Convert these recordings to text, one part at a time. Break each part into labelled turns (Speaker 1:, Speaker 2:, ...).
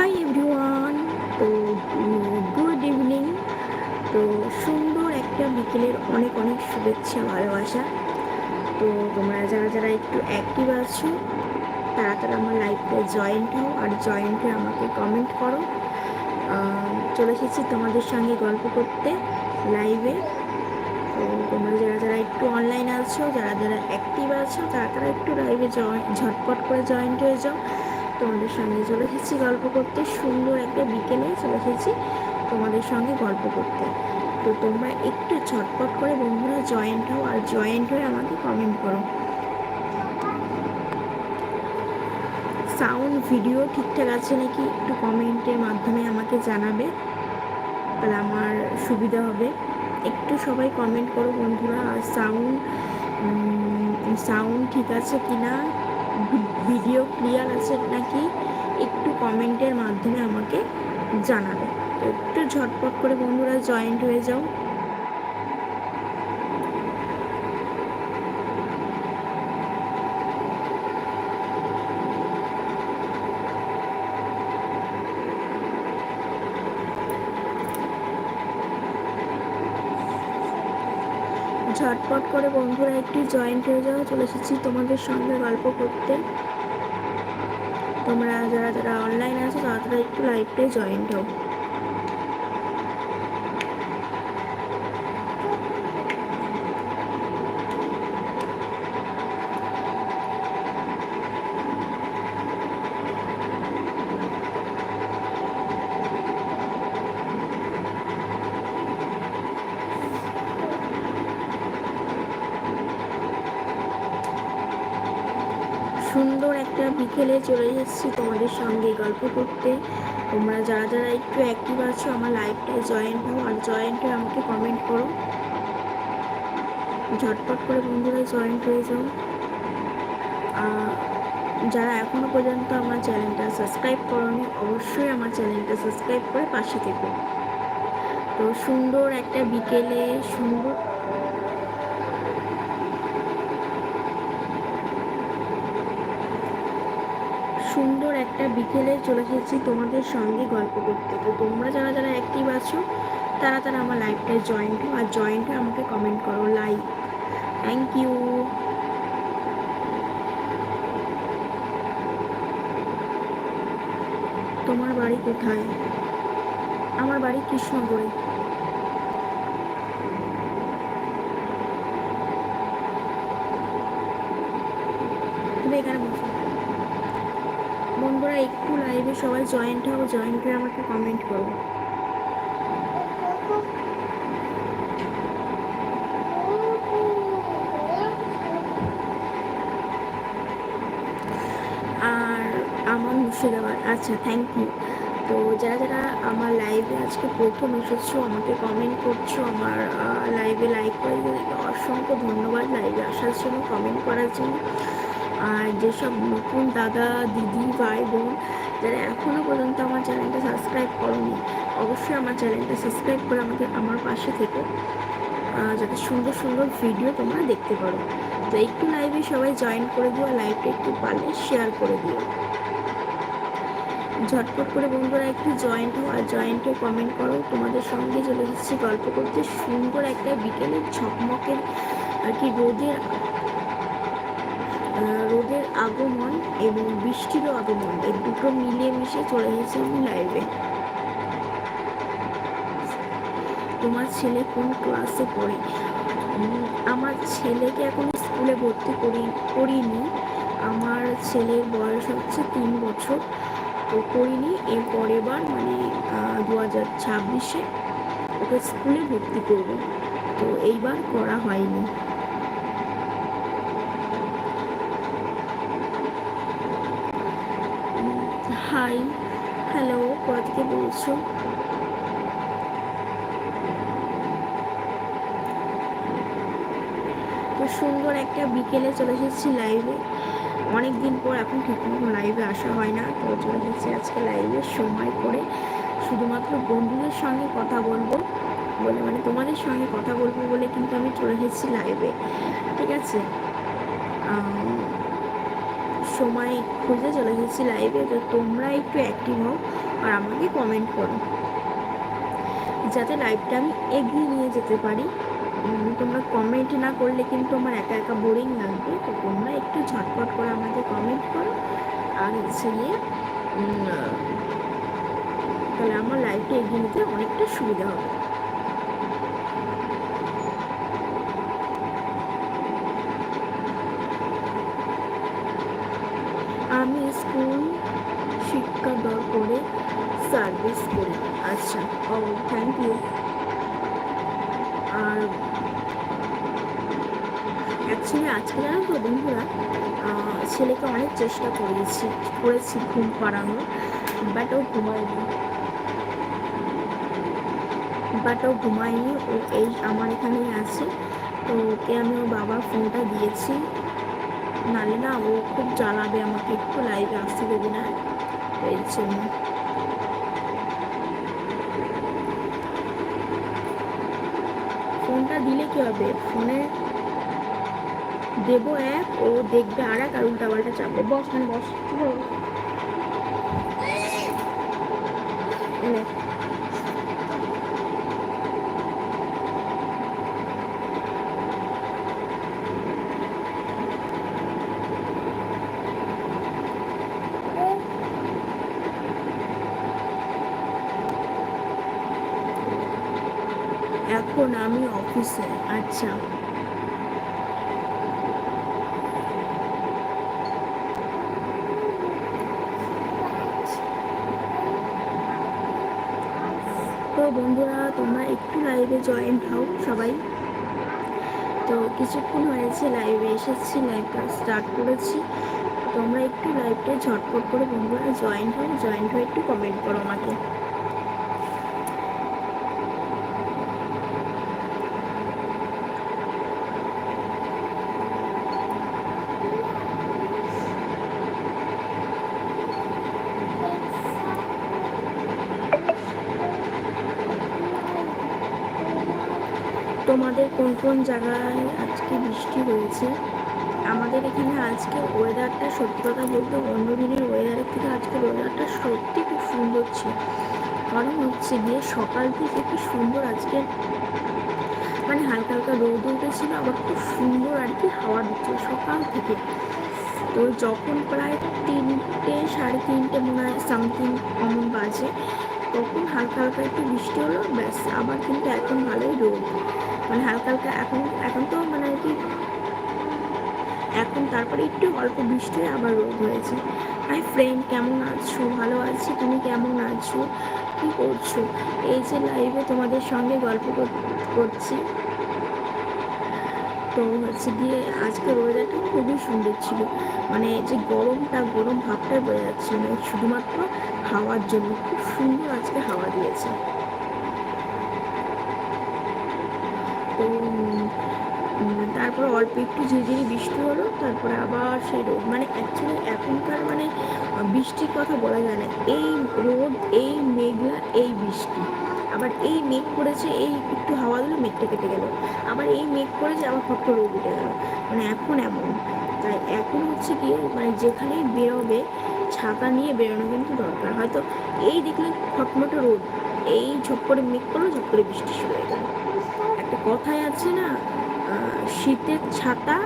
Speaker 1: High everyone তো good evening তো, সুন্দর একটা বিকেলের অনেক অনেক শুভেচ্ছা, ভালোবাসা। তো, তোমরা যারা যারা একটু অ্যাক্টিভ আছো তারা তারা আমার লাইফে জয়েন্ট হও আর জয়েন্ট হয়ে আমাকে কমেন্ট করো। চলে এসেছি তোমাদের সঙ্গে গল্প করতে লাইভে তো, তোমরা যারা যারা একটু অনলাইন আছো, যারা যারা অ্যাক্টিভ আছো তারা তারা একটু লাইভে জয়েন ঝটপট করে জয়েন্ট হয়ে যাও। তোমাদের সঙ্গে চলে এসেছি গল্প করতে। সুন্দর একটা বিকেলে চলে এসেছি তোমাদের সঙ্গে গল্প করতে। তো তোমরা একটু ঝটপট করে বন্ধুরা জয়েন্ট হও আর জয়েন্ট হয়ে আমাকে কমেন্ট করো। সাউন্ড ভিডিও ঠিকঠাক আছে নাকি একটু কমেন্টের মাধ্যমে আমাকে জানাবে। তাহলে আমার সুবিধা হবে। একটু সবাই কমেন্ট করো বন্ধুরা আর সাউন্ড সাউন্ড ঠিক আছে কি না ভিডিও ক্লিয়ার আছে নাকি একটু কমেন্টের মাধ্যমে আমাকে জানাবে। একটু ঝটপট করে বন্ধুরা জয়েন্ট হয়ে যাও। ঝটপট করে, বন্ধুরা, একটু জয়েন্ট হয়ে যাওয়া চলে এসেছি তোমাদের সঙ্গে গল্প করতে। তোমরা যারা যারা অনলাইন আছো তারা তারা একটু লাইভটাই জয়েন্ট হও। সুন্দর একটা বিকেলে চলে এসেছি তোমাদের সঙ্গে গল্প করতে। তোমরা যারা যারা একটু অ্যাক্টিভ আছো, আমার লাইভটায় জয়েন্ট হও আর জয়েন্ট হয়ে আমাকে কমেন্ট করো। ঝটপট করে বন্ধুরা জয়েন্ট হয়ে যাও। যারা এখনও পর্যন্ত আমার চ্যানেলটা সাবস্ক্রাইব করোনি, অবশ্যই আমার চ্যানেলটা সাবস্ক্রাইব করে পাশে থেকো। তো সুন্দর একটা বিকেলে, সুন্দর সুন্দর একটা বিকেলে চলে এসেছি তোমাদের সঙ্গে গল্প করতে। তো তোমরা যারা যারা অ্যাক্টিভ আছো, তারা তারা আমার লাইভটায় জয়েন্ট হও আর জয়েন্ট হয়ে আমাকে কমেন্ট করো লাইক থ্যাংক ইউ তোমার বাড়ি কোথায়? আমার বাড়ি কৃষ্ণগড়ে তুমি এখানে বসো বন্ধুরা একটু লাইভে সবাই জয়েন্ট হও জয়েন্ট হয়ে আমাকে কমেন্ট করো। আর আমার মুর্শিদাবাদ আচ্ছা থ্যাংক ইউ তো যারা যারা আমার লাইভে আজকে প্রথম এসেছ, আমাকে কমেন্ট করছ, আমার লাইভে লাইক করে অসংখ্য ধন্যবাদ লাইভে আসার জন্য কমেন্ট করার জন্য। আর যেসব নতুন দাদা, দিদি, ভাই, বোন যারা এখনও পর্যন্ত আমার চ্যানেলটা সাবস্ক্রাইব করনি, অবশ্যই আমার চ্যানেলটা সাবস্ক্রাইব করে আমাকে আমার পাশে থেকে। যাতে সুন্দর সুন্দর ভিডিও তোমরা দেখতে পারো। তো একটু লাইভে সবাই জয়েন করে দিও লাইভটা একটু পারলে শেয়ার করে দিও। ঝটপট করে বন্ধুরা একটু জয়েন্ট হও আর জয়েন্ট কমেন্ট করো। তোমাদের সঙ্গে চলে এসেছি গল্প করতে। সুন্দর একটা বিকেলের ঝকমকের আর কি রোদের রোদের আগমন এবং বৃষ্টিরও আগমন, এই দুটো মিলিয়ে মিশে চলে এসেছে আমি লাইভে তোমার ছেলে কোন ক্লাসে পড়ে? আমার ছেলেকে এখন স্কুলে ভর্তি করি, করিনি। আমার ছেলের বয়স হচ্ছে তিন বছর। তো করিনি এর পরের বার মানে দু হাজার ছাব্বিশে ওকে স্কুলে ভর্তি করব। তো এইবার করা হয়নি। হাই, হ্যালো কোথা থেকে বলছো? তো সুন্দর একটা বিকেলে চলে এসেছি লাইভে অনেক দিন পর এখন ঠিকমতো লাইভে আসা হয় না, তো চলে এসেছি আজকে লাইভে সময় করে। শুধুমাত্র বন্ধুদের সঙ্গে কথা বলব বলে মানে তোমাদের সঙ্গে কথা বলব বলে কিন্তু আমি চলে এসেছি লাইভে ঠিক আছে? সময় খুঁজে চলে এসেছি লাইভে তো তোমরা একটু অ্যাক্টিভ হও আর আমাকে কমেন্ট করো। যাতে লাইভটা আমি এগিয়ে নিয়ে যেতে পারি। তোমরা কমেন্ট না করলে কিন্তু আমার একা একা বোরিং লাগবে। তো তোমরা একটু ঝটপট করে আমাকে কমেন্ট করো। আর হচ্ছে গিয়ে তাহলে আমার লাইফটা এগিয়ে নিতে অনেকটা সুবিধা হবে আমি স্কুল শিক্ষা দর করে সার্ভিস করি আচ্ছা ও থ্যাংক ইউ আর অ্যাকচুয়ালি আজকে জানো তো বন্ধুরা? ছেলেকে অনেক চেষ্টা করেছি করেছি ঘুম পাড়ানোর বাট ও ঘুমায়নি। বাট ও ঘুমায়নি, ও এই আমার এখানেই আছে। তো ওকে আমি ওর বাবার ফোনটা দিয়েছি। নালে না ও খুব জ্বালাবে আমাকে, একটু লাইভে আসতে দেবে না? এর জন্য। ফোনটা দিলে কী হবে? ফোনে দেবো এক, ও দেখবে আর এক আর উল্টা পাল্টা চাপবে। বস মানে বস। বস। এখন আমি অফিসে আচ্ছা তো বন্ধুরা তোমরা একটু লাইভে জয়েন হও সবাই। তো কিছুক্ষণ হয়েছে লাইভে এসেছি লাইভটা স্টার্ট করেছি। তোমরা একটু লাইভটা ঝটপট করে বন্ধুরা জয়েন হও জয়েন হয়ে একটু কমেন্ট করো আমাকে তোমাদের কোন কোন জায়গায় আজকে বৃষ্টি হয়েছে? আমাদের এখানে আজকে ওয়েদারটা সত্যি কথা বলতে অন্য দিনের ওয়েদারের থেকে আজকে ওয়েদারটা সত্যি খুব সুন্দর ছিল। কারণ হচ্ছে গিয়ে সকাল থেকে কি সুন্দর আজকে মানে হালকা হালকা রোদ উঠেছিল, আবার খুব সুন্দর আর কি হাওয়া দিচ্ছে সকাল থেকে। তো যখন প্রায় তিনটে, সাড়ে তিনটে মনে হয় সামথিং এমন বাজে, তখন হালকা হালকা একটু বৃষ্টি হলো, ব্যাস, আবার কিন্তু এখন ভালোই রোদ। মানে হালকা হালকা এখন এখন তো মানে আর কি এখন তারপরে একটু অল্প বৃষ্টি আবার রোদ হয়েছে। হাই ফ্রেন্ড কেমন আছো? ভালো আছি? তুমি কেমন আছো? কি করছ? এই যে লাইভে তোমাদের সঙ্গে গল্প করছি। তো হচ্ছে গিয়ে আজকের ওয়েদারটা খুবই সুন্দর ছিল। মানে যে গরমটা, গরম ভাবটাই বোঝা যাচ্ছে মানে শুধুমাত্র হাওয়ার জন্য। খুব সুন্দর আজকে হাওয়া দিয়েছে। তো তারপর অল্প একটু ঝিরিঝিরি বৃষ্টি হলো, তারপরে আবার সেই রোদ। মানে অ্যাকচুয়ালি এখনকার মানে বৃষ্টির কথা বলা যায় না। এই রোদ, এই মেঘলা, এই বৃষ্টি। আবার এই মেঘ করেছে, এই একটু হাওয়া দিল, মেঘটা কেটে গেল। আবার এই মেঘ করেছে, আবার ফট রোদ উঠে গেল। মানে এখন এমন। তাই এখন হচ্ছে কি মানে যেখানেই বেরোবে, ছাতা নিয়ে বেরোনো কিন্তু দরকার। হয়তো এই দেখলে ফটমটো রোদ, এই ঝপ করে মেঘ করল ঝপ করে বৃষ্টি শুরু হয়ে গেল। একটা কথাই আছে না? শীতের ছাতা,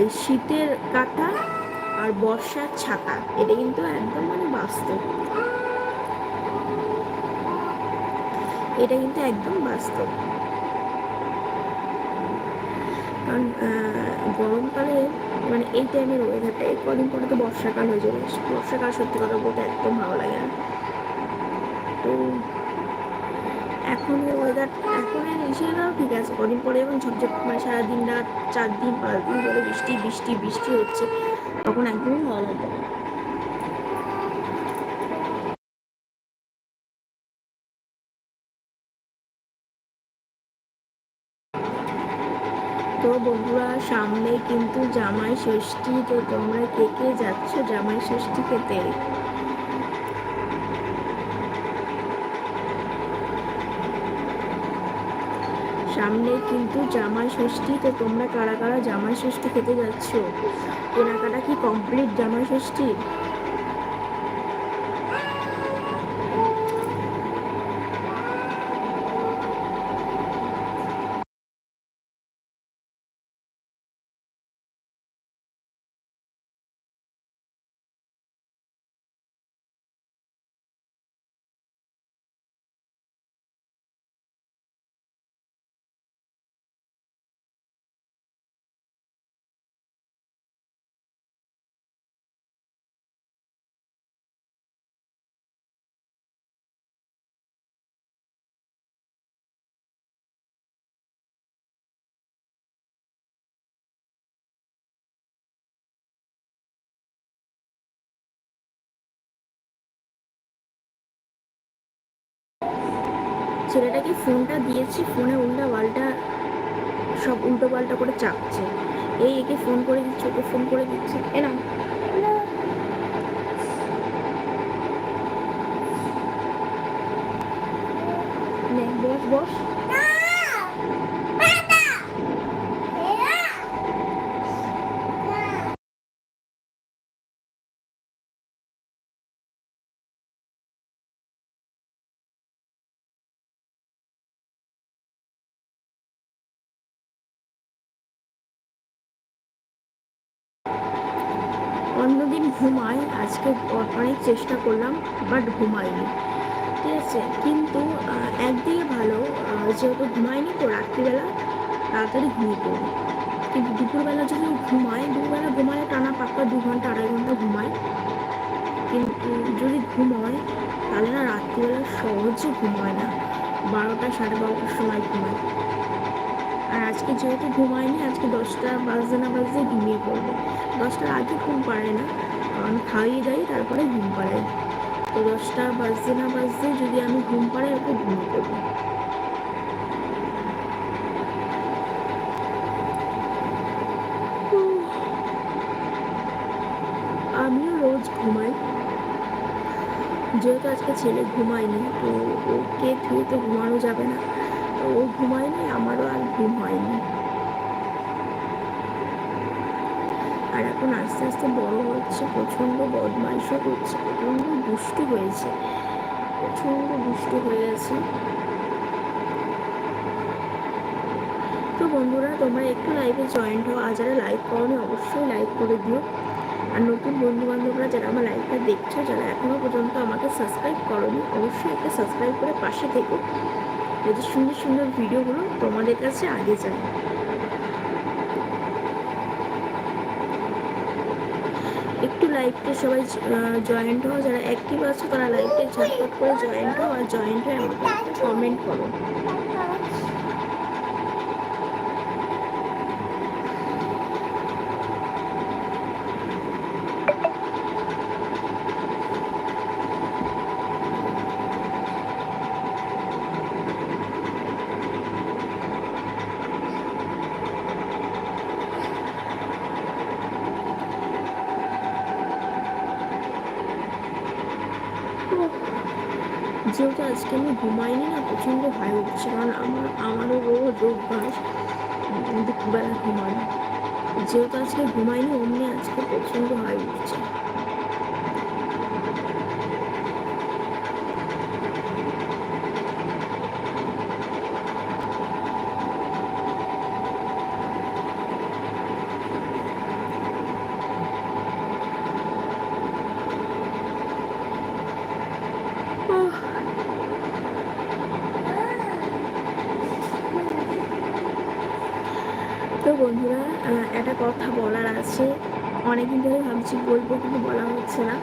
Speaker 1: এই শীতের কাঁথা আর বর্ষার ছাতা। এটা কিন্তু একদম মানে বাস্তব। এটা কিন্তু একদম বাস্তব। কারণ গরমকালে মানে এই টাইমের ওয়েদারটা এই কদিন পরে তো বর্ষাকাল হয়ে যাবে। বর্ষাকাল সত্যি কথা বলতে একদম ভালো লাগে না। তো এখন ওয়েদার এখন সেটাও ঠিক আছে, কদিন পরে যখন ঝপঝপ মানে সারাদিন রাত, চার দিন, পাঁচ দিন ধরে বৃষ্টি বৃষ্টি বৃষ্টি হচ্ছে, তখন একদমই ভালো লাগবে তো বন্ধুরা, সামনে কিন্তু জামাই ষষ্ঠী, তো তোমরা কে কে যাচ্ছ জামাই ষষ্ঠী খেতে? সামনে কিন্তু জামাই ষষ্ঠী, তো তোমরা কারা কারা জামাই ষষ্ঠী খেতে যাচ্ছ? কেনাকাটা কি কমপ্লিট জামাই ষষ্ঠীর ছেলেটাকে ফোনটা দিয়েছি, ফোনে উল্টা পাল্টা সব উল্টো পাল্টা করে চাপছে। এই একে ফোন করে দিচ্ছে, ওকে ফোন করে দিচ্ছে এরম নে। বস বস। আজকে অনেক চেষ্টা করলাম বাট ঘুমাইনি। ঠিক আছে? কিন্তু একদিকে ভালো যেহেতু ঘুমাইনি তো রাত্রিবেলা, তাড়াতাড়ি ঘুমিয়ে পড়ি। কিন্তু দুপুরবেলা যদি ঘুমায় দুপুরবেলা ঘুমালে টানা পাক্কা দু ঘণ্টা, আড়াই ঘণ্টা ঘুমায় কিন্তু যদি ঘুম হয় তাহলে না রাত্রিবেলা সহজে ঘুম হয় না। বারোটা সাড়ে বারোটার সময় ঘুমায় আর আজকে যেহেতু ঘুমায়নি আজকে দশটা বাজতে না বাজতে ঘুমিয়ে পড়ব। দশটার আগে ঘুম পাড়ে না। কারণ খাইয়ে দাই তারপরে ঘুম পাড়াই। তো দশটা বাজতে না বাজতে যদি আমি ঘুম পাড়াই, ওকে ঘুমিয়ে পড়ব আমিও রোজ ঘুমাই। যেহেতু আজকে ছেলে ঘুমায়নি, তো ওকে থুয়ে তো ঘুমানো যাবে না। তো ও ঘুমায়নি, আমারও আর ঘুম হয়নি। আর এখন আস্তে আস্তে বড় হচ্ছে, প্রচণ্ড বদমাইশও করছে, প্রচণ্ড দুষ্টু হয়েছে, প্রচণ্ড দুষ্টু হয়ে গেছে তো বন্ধুরা, তোমরা একটু লাইভে জয়েন্ট হও, আর যারা লাইভ করো অবশ্যই লাইভ করে দিও। আর নতুন বন্ধু বান্ধবরা যারা আমার লাইভটা দেখছ, যারা এখনও পর্যন্ত আমাকে সাবস্ক্রাইব করোনি, অবশ্যই একটা সাবস্ক্রাইব করে পাশে থেকো। যাতে সুন্দর সুন্দর ভিডিওগুলো তোমাদের কাছে আগে যায় একটু লাইভটা সবাই জয়েন্ট হও, যারা অ্যাক্টিভ আছো তারা লাইভটা ঝটপট করে জয়েন্ট হও আর জয়েন্ট হয়ে আমাকে কমেন্ট করো। যেহেতু আজকে আমি ঘুমাইনি না, প্রচণ্ড ভয় উঠছে, কারণ আমার, আমারও রোজ অভ্যাস দুপুরবেলা ঘুমানো। যেহেতু আজকে ঘুমাইনি, অমনি আজকে প্রচণ্ড ভয় উঠছে। তো বন্ধুরা একটা কথা বলার আছে। অনেকদিন ধরে ভাবছি বলব, কিন্তু বলা হচ্ছে না।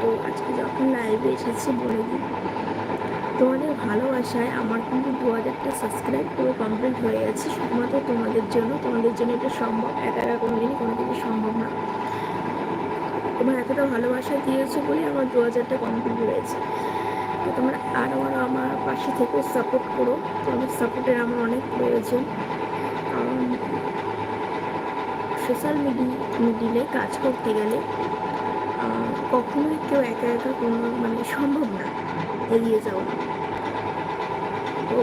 Speaker 1: তো আজকে যখন লাইভে এসেছি বলে দিই। তোমাদের ভালোবাসায় আমার কিন্তু দু হাজারটা সাবস্ক্রাইব পুরো কমপ্লিট হয়ে গেছে। শুধুমাত্র তোমাদের জন্য তোমাদের জন্য এটা সম্ভব। একা একা কোনো দিনই কোনো কিছু সম্ভব না। তোমরা এতটা ভালোবাসা দিয়েছ বলে আমার দু হাজারটা কমপ্লিট হয়েছে। তো তোমরা আরও আরও আমার পাশে থেকে সাপোর্ট করো। তোমাদের সাপোর্টের আমার অনেক প্রয়োজন। সোশ্যাল মিডিলে কাজ করতে গেলে কখনোই কেউ একা একা কোনো মানে সম্ভব না এগিয়ে যাওয়া। তো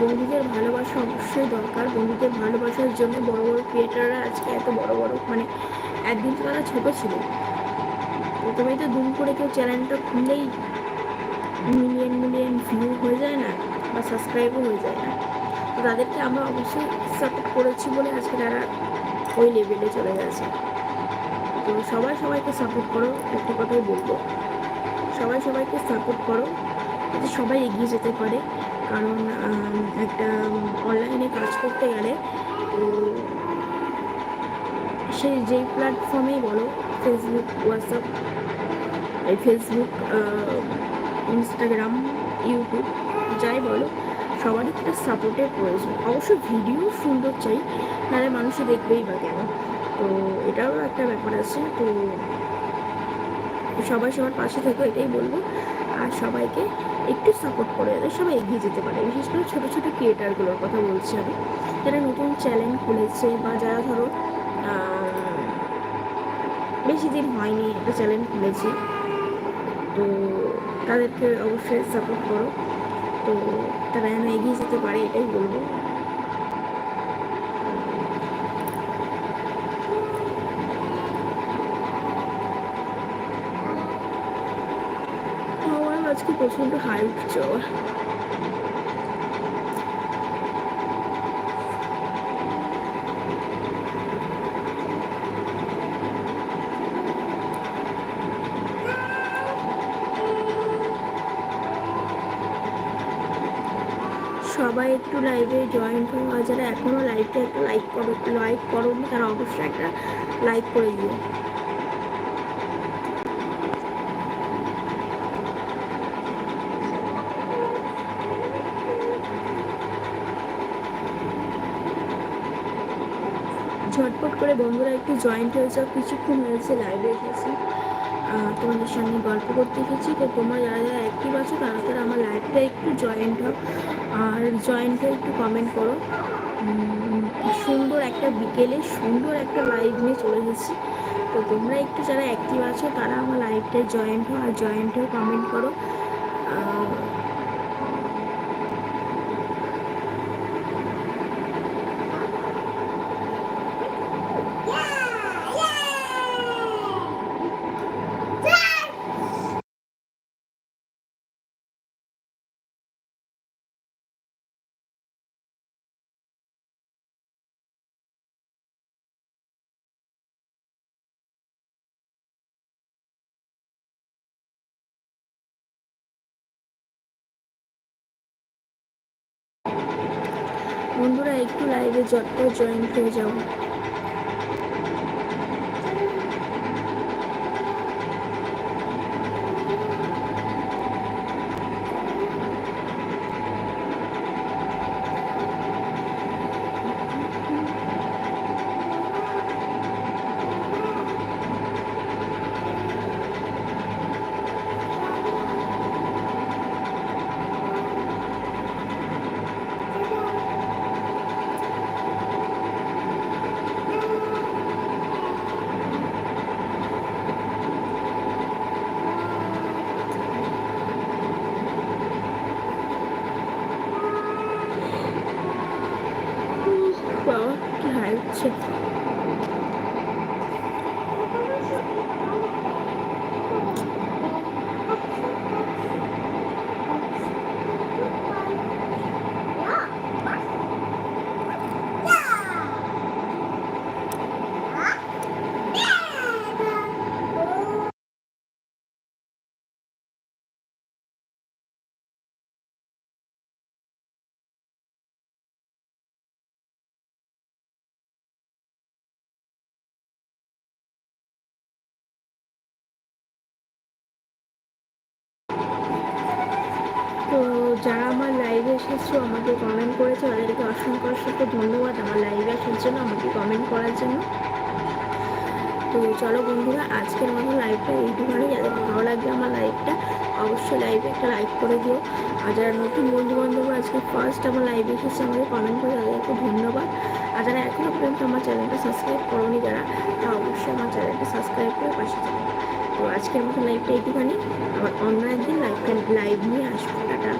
Speaker 1: বন্ধুদের ভালোবাসা অবশ্যই দরকার। বন্ধুদের ভালোবাসার জন্য বড় বড় ক্রিয়েটাররা আজকে এত বড় বড় মানে একদিন তো তারা ছোটো ছিল। প্রথমেই তো দুম করে কেউ চ্যানেলটা খুললেই মিলিয়ন মিলিয়ন ভিউ হয়ে যায় না বা সাবস্ক্রাইবও হয়ে যায় না। তাদেরকে আমরা অবশ্যই সাপোর্ট করেছি বলে আজকে তারা ওই লেভেলে চলে গেছে। তো সবাই সবাইকে সাপোর্ট করো, একটা কথাই বলব। সবাই সবাইকে সাপোর্ট করো, যাতে সবাই এগিয়ে যেতে পারে। কারণ একটা অনলাইনে কাজ করতে গেলে সে যেই প্ল্যাটফর্মেই বলো ফেসবুক হোয়াটসঅ্যাপ এই ফেসবুক ইনস্টাগ্রাম ইউটিউব যাই বলো, সবারই একটা সাপোর্টের প্রয়োজন। অবশ্য ভিডিও সুন্দর চাই নাহলে মানুষে দেখবেই বা কেন? তো এটাও একটা ব্যাপার আছে। তো সবাই সবার পাশে থেকে, এটাই বলব। আর সবাইকে একটু সাপোর্ট করে, যাতে সবাই এগিয়ে যেতে পারে। বিশেষ করে ছোটো ছোটো ক্রিয়েটারগুলোর কথা বলছি আমি। যারা নতুন চ্যানেল খুলেছে বা যারা ধরো বেশি দিন হয়নি একটা চ্যানেল খুলেছে, তো তাদেরকে অবশ্যই সাপোর্ট করো। তো তারা যেন এগিয়ে যেতে পারে, এটাই বলব আমার আজকে প্রচণ্ড হাই উঠছে সবাই একটু লাইভে জয়েন করো, আর যারা এখনও লাইভটা একটু লাইক করো লাইক করো, তারা অবশ্যই একটা লাইক করে দিও ঝটপট করে বন্ধুরা একটু জয়েন্ট হয়ে যাও, কিছুক্ষণ হয়েছে লাইভে এসেছি তোমাদের সঙ্গে গল্প করতে এসেছি। তো তোমরা যারা যারা অ্যাক্টিভ আছো, তারা তারা আমার লাইভটা একটু জয়েন্ট হোক। আর জয়েন্ট হয়ে একটু কমেন্ট করো। সুন্দর একটা বিকেলে সুন্দর একটা লাইভ নিয়ে চলে এসেছি তো তোমরা একটু যারা অ্যাক্টিভ আছো, তারা আমার লাইভটায় জয়েন্ট হও। আর জয়েন্ট হয়ে কমেন্ট করো। বন্ধুরা একটু লাইভে যত জয়েন হয়ে যাও তো যারা আমার লাইভে এসেছ, আমাকে কমেন্ট করেছে, তাদেরকে অসংখ্য অসংখ্য ধন্যবাদ আমার লাইভে আসার জন্য, আমাকে কমেন্ট করার জন্য। তো চলো বন্ধুরা, আজকের মতো লাইভটা এইটুখানি যাদের ভালো লাগবে আমার লাইভটা অবশ্যই লাইভে একটা লাইক করে দিও। আর যারা নতুন বন্ধু বান্ধব আজকে ফার্স্ট আমার লাইভে এসেছে, আমাকে কমেন্ট করে তাদেরকে ধন্যবাদ। আর যারা এখনও পর্যন্ত আমার চ্যানেলটা সাবস্ক্রাইব করোনি যারা তা অবশ্যই আমার চ্যানেলটা সাবস্ক্রাইব করে পাশে থাকবে তো আজকের মতো লাইভটা এইটুখানি। আবার অন্য একদিন লাইভ লাইভ নিয়ে আসব। টাটা।